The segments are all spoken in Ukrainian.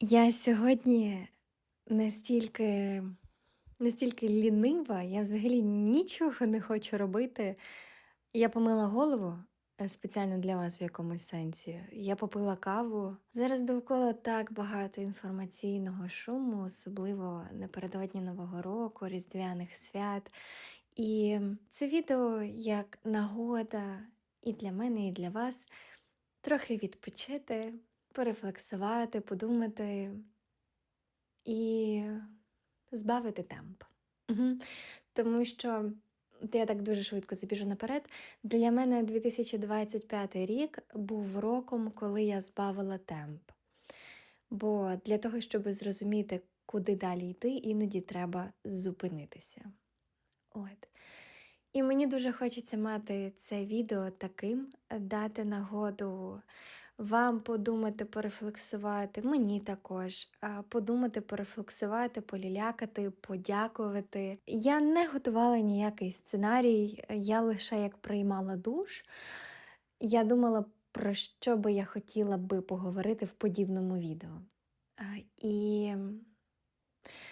Я сьогодні настільки, настільки лінива, я взагалі нічого не хочу робити. Я помила голову е, спеціально для вас в якомусь сенсі. Я попила каву. Зараз довкола так багато інформаційного шуму, особливо напередодні Нового року, Різдвяних свят. І це відео як нагода і для мене, і для вас трохи відпочити, порефлексувати, подумати і збавити темп. Угу. Тому що я так дуже швидко забіжу наперед. Для мене 2025 рік був роком, коли я збавила темп. Бо для того, щоб зрозуміти, куди далі йти, іноді треба зупинитися. От. І мені дуже хочеться мати це відео таким, дати нагоду вам подумати, порефлексувати, мені також, подумати, порефлексувати, полілякати, подякувати. Я не готувала ніякий сценарій, я лише як приймала душ. Я думала, про що би я хотіла би поговорити в подібному відео. І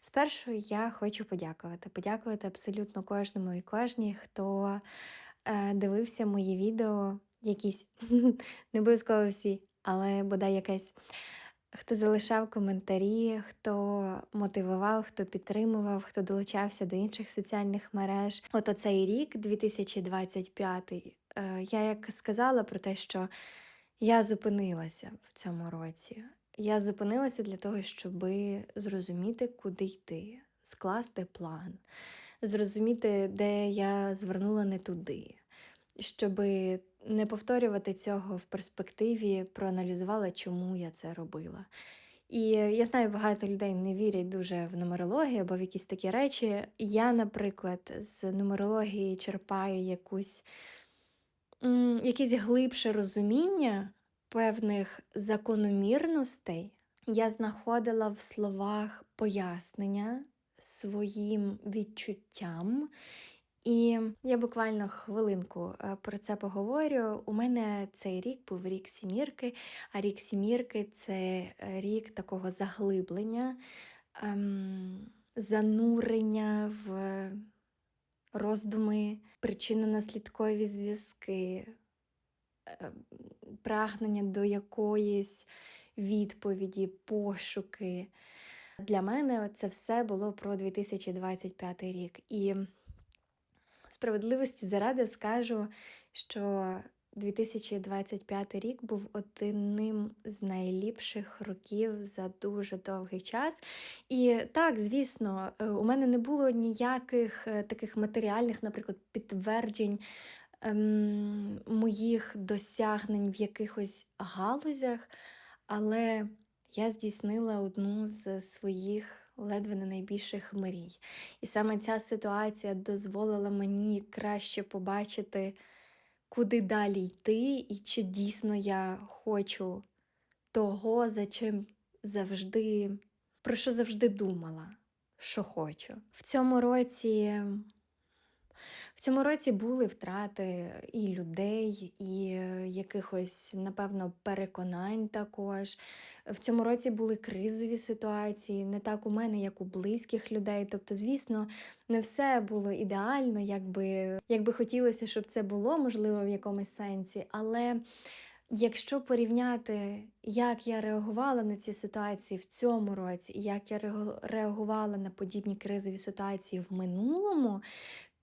спершу я хочу подякувати. Подякувати абсолютно кожному і кожній, хто е, дивився мої відео, якісь не обов'язково всі, але бодай якесь. Хто залишав коментарі, хто мотивував, хто підтримував, хто долучався до інших соціальних мереж. От оцей рік, 2025, е, я як сказала про те, що я зупинилася в цьому році. Я зупинилася для того, щоб зрозуміти, куди йти, скласти план, зрозуміти, де я звернула не туди, щоб не повторювати цього в перспективі, проаналізувала, чому я це робила. І я знаю, багато людей не вірять дуже в нумерологію або в якісь такі речі. Я, наприклад, з нумерології черпаю якусь, якесь глибше розуміння певних закономірностей. Я знаходила в словах пояснення своїм відчуттям. І я буквально хвилинку е, про це поговорю. У мене цей рік був рік сімірки, а рік сімірки це е, рік такого заглиблення, ем, занурення в роздуми, причинно-наслідкові зв'язки, е, прагнення до якоїсь відповіді, пошуки. Для мене це все було про 2025 рік. І Справедливості заради скажу, що 2025 рік був одним з найліпших років за дуже довгий час. І так, звісно, е, у мене не було ніяких е, таких матеріальних, наприклад, підтверджень ем, моїх досягнень в якихось галузях, але я здійснила одну з своїх ледве не найбільших мрій. І саме ця ситуація дозволила мені краще побачити, куди далі йти, і чи дійсно я хочу того, за чим завжди, про що завжди думала, що хочу. В цьому році в цьому році були втрати і людей, і е, якихось, напевно, переконань також. В цьому році були кризові ситуації, не так у мене, як у близьких людей. Тобто, звісно, не все було ідеально, як би, хотілося, щоб це було, можливо, в якомусь сенсі. Але якщо порівняти, як я реагувала на ці ситуації в цьому році, і як я реагувала на подібні кризові ситуації в минулому,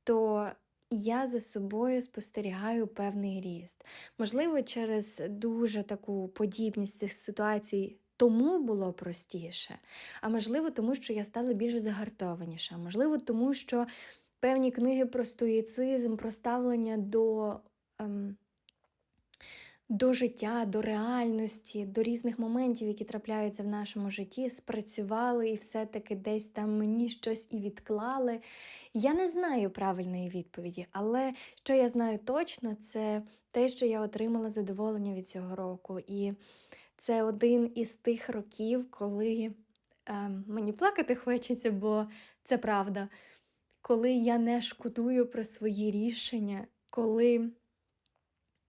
то я за собою спостерігаю певний ріст. Можливо, через дуже таку подібність цих ситуацій. Тому було простіше, а можливо, тому що я стала більш загартованіша. Можливо, тому що певні книги про стоїцизм, про ставлення до ем, до життя, до реальності, до різних моментів, які трапляються в нашому житті, спрацювали і все-таки десь там мені щось і відклали. Я не знаю правильної відповіді, але що я знаю точно, це те, що я отримала задоволення від цього року. І це один із тих років, коли е, мені плакати хочеться, бо це правда. Коли я не шкодую про свої рішення, коли.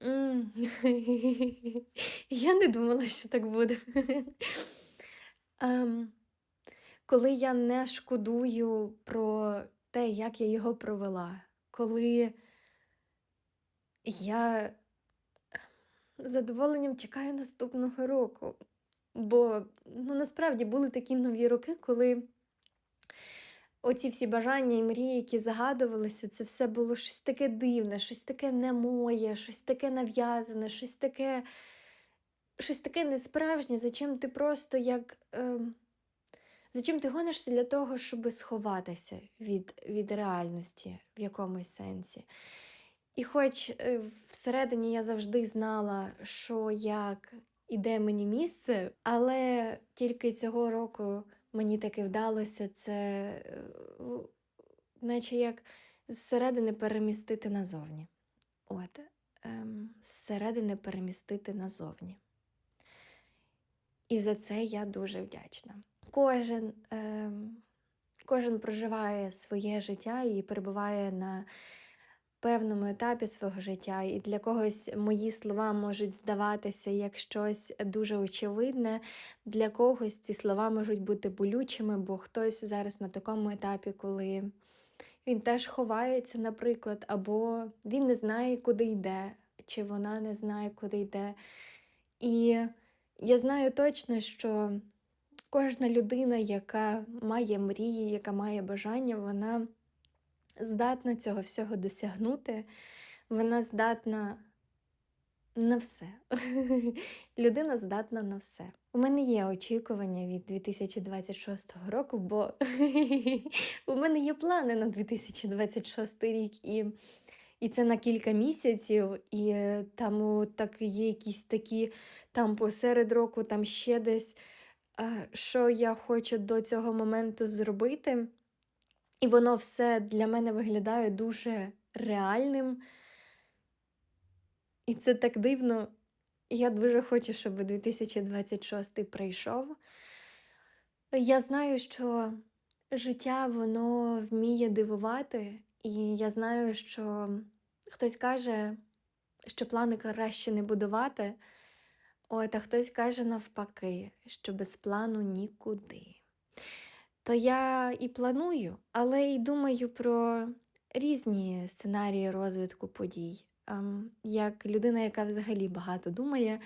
Я не думала, що так буде. Ем, коли я не шкодую про те, як я його провела, коли я з задоволенням чекаю наступного року. Бо ну, насправді були такі нові роки, коли оці всі бажання і мрії, які загадувалися, це все було щось таке дивне, щось таке не моє, щось таке нав'язане, щось таке, щось таке несправжнє, за чим ти просто як. ем, за чим ти гонишся для того, щоб сховатися від, від реальності в якомусь сенсі. І хоч е, всередині я завжди знала, що як і де мені місце, але тільки цього року мені таки вдалося це, е, наче як зсередини перемістити назовні. От, ем, зсередини перемістити назовні. І за це я дуже вдячна. Кожен, ем, кожен проживає своє життя і перебуває на певному етапі свого життя, і для когось мої слова можуть здаватися як щось дуже очевидне, для когось ці слова можуть бути болючими, бо хтось зараз на такому етапі, коли він теж ховається, наприклад, або він не знає, куди йде, чи вона не знає, куди йде. І я знаю точно, що кожна людина, яка має мрії, яка має бажання, вона здатна цього всього досягнути, вона здатна на все. Людина здатна на все. У мене є очікування від 2026 року, бо у мене є плани на 2026 рік, і, і це на кілька місяців, і е, там так є якісь такі там посеред року, там ще десь, що я хочу до цього моменту зробити. І воно все для мене виглядає дуже реальним. І це так дивно. Я дуже хочу, щоб 2026 прийшов. Я знаю, що життя воно вміє дивувати, і я знаю, що хтось каже, що плани краще не будувати, от, а хтось каже навпаки, що без плану нікуди. То я і планую, але й думаю про різні сценарії розвитку подій. Ем, Як людина, яка взагалі багато думає,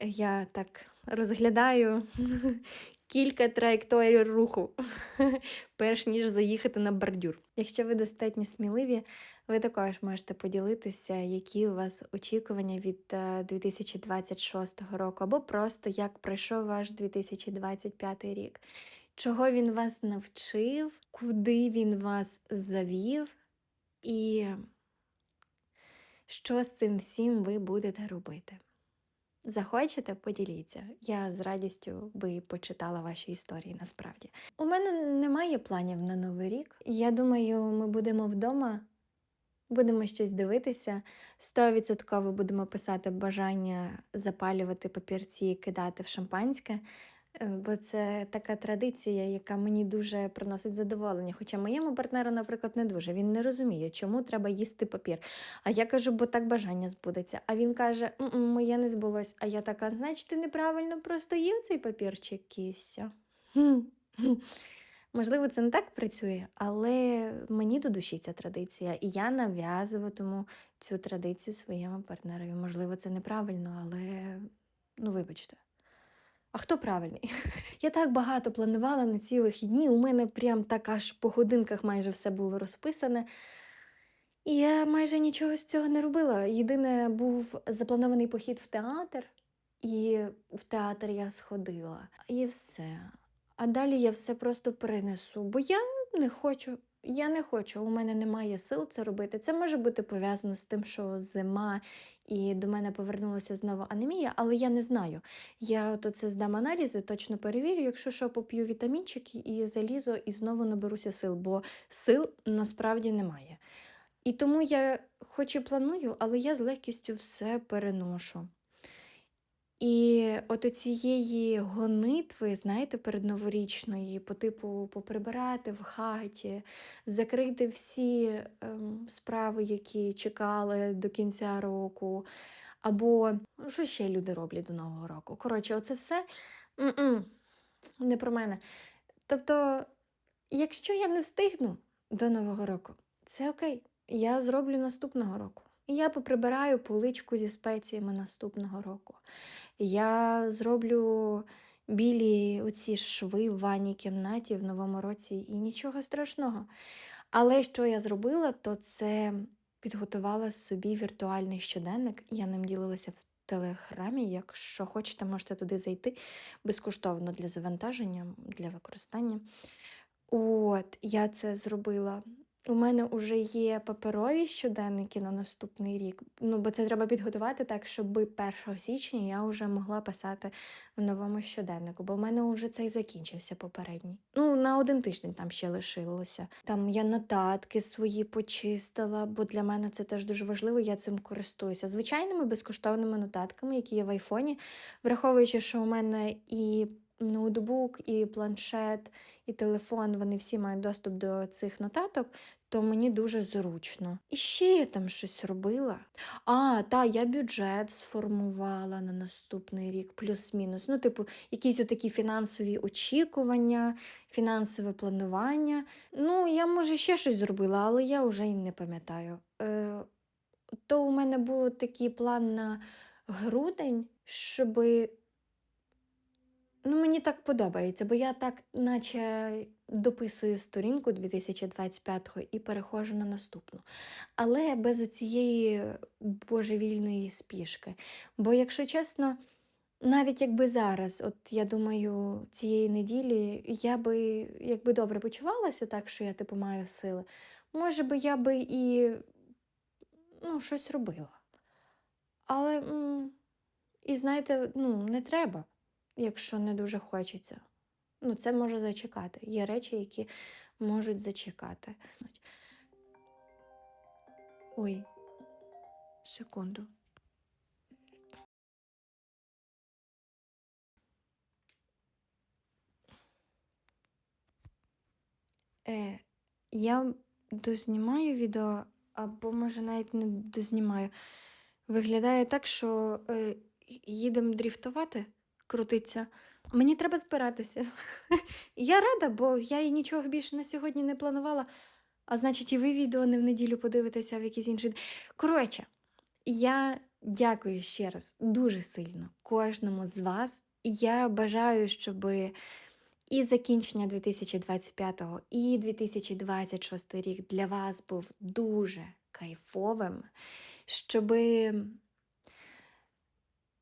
я так розглядаю кілька траєкторій руху, перш ніж заїхати на бордюр. Якщо ви достатньо сміливі, ви також можете поділитися, які у вас очікування від е, 2026 року, або просто як пройшов ваш 2025 рік. Чого він вас навчив, куди він вас завів, і що з цим всім ви будете робити. Захочете, поділіться. Я з радістю би почитала ваші історії насправді. У мене немає планів на новий рік. Я думаю, ми будемо вдома, будемо щось дивитися. 100% будемо писати бажання запалювати папірці і кидати в шампанське. Е, Бо це така традиція, яка мені дуже приносить задоволення. Хоча моєму партнеру, наприклад, не дуже. Він не розуміє, чому треба їсти папір. А я кажу, бо так бажання збудеться. А він каже, «М-м, моє не збулось. А я така, значить, ти неправильно просто їв цей папірчик і все. Можливо, це не так працює, але мені до душі ця традиція, і я нав'язуватиму цю традицію своєму партнерові. Можливо, це неправильно, але ну вибачте. А хто правильний? Я так багато планувала на ці вихідні. У мене прям так аж по годинках майже все було розписане. І я майже нічого з цього не робила. Єдине, був запланований похід в театр, і в театр я сходила. І все. А далі я все просто перенесу, бо я не хочу. Я не хочу, у мене немає сил це робити. Це може бути пов'язано з тим, що зима і до мене повернулася знову анемія, але я не знаю. Я от це здам аналізи, точно перевірю, якщо що, поп'ю вітамінчики і залізу, і знову наберуся сил, бо сил насправді немає. І тому я хоч і планую, але я з легкістю все переношу. І от цієї гонитви, знаєте, передноворічної, по типу поприбирати в хаті, закрити всі ем, справи, які чекали до кінця року, або ну, що ще люди роблять до Нового року. Коротше, оце все м-м, не про мене. Тобто, якщо я не встигну до Нового року, це окей. Я зроблю наступного року. Я поприбираю поличку зі спеціями наступного року. Я зроблю білі оці шви в ванній кімнаті в новому році і нічого страшного. Але що я зробила, то це підготувала собі віртуальний щоденник. Я ним ділилася в телеграмі. Якщо хочете, можете туди зайти безкоштовно для завантаження, для використання. От, я це зробила. У мене вже є паперові щоденники на наступний рік. Ну, бо це треба підготувати так, щоб 1 січня я вже могла писати в новому щоденнику, бо в мене вже цей закінчився попередній. Ну, на один тиждень там ще лишилося. Там я нотатки свої почистила, бо для мене це теж дуже важливо, я цим користуюся. Звичайними безкоштовними нотатками, які є в айфоні, враховуючи, що у мене і ноутбук, і планшет, і телефон, вони всі мають доступ до цих нотаток, то мені дуже зручно. І ще я там щось робила. А, та, я бюджет сформувала на наступний рік, плюс-мінус. Ну, типу, якісь отакі фінансові очікування, фінансове планування. Ну, я, може, ще щось зробила, але я вже й не пам'ятаю. Е, то у мене був такий план на грудень, щоби Ну, мені так подобається, бо я так, наче дописую сторінку 2025-го і переходжу на наступну. Але без оцієї божевільної спішки. Бо, якщо чесно, навіть якби зараз, от я думаю, цієї неділі я би якби добре почувалася, так що я типу маю сили, може би я би і ну, щось робила. Але, і знаєте, ну, не треба якщо не дуже хочеться. Ну, це може зачекати. Є речі, які можуть зачекати. Ой, секунду. Е, я дознімаю відео, або, може, навіть не дознімаю. Виглядає так, що е, їдемо дріфтувати крутиться. Мені треба збиратися. Я рада, бо я і нічого більше на сьогодні не планувала. А значить, і ви відео не в неділю подивитеся в якийсь інший. Коротше, я дякую ще раз дуже сильно кожному з вас. Я бажаю, щоб і закінчення 2025 і 2026 рік для вас був дуже кайфовим, щоби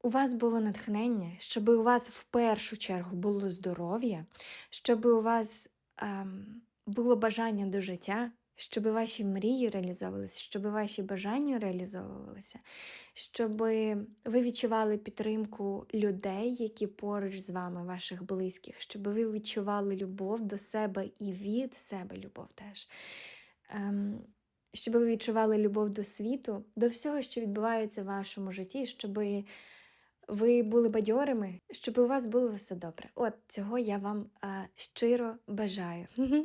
у вас було натхнення, щоб у вас в першу чергу було здоров'я, щоб у вас ем, було бажання до життя, щоб ваші мрії реалізовувалися, щоб ваші бажання реалізовувалися, щоб ви відчували підтримку людей, які поруч з вами, ваших близьких, щоб ви відчували любов до себе і від себе любов теж. Ем, щоб ви відчували любов до світу, до всього, що відбувається в вашому житті, щоб ви були бадьорими, щоб у вас було все добре. От цього я вам а, щиро бажаю.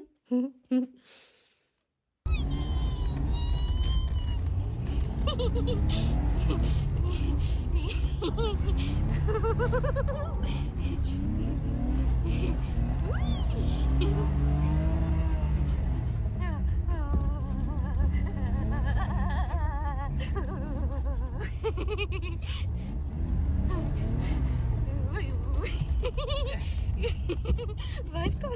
Важко?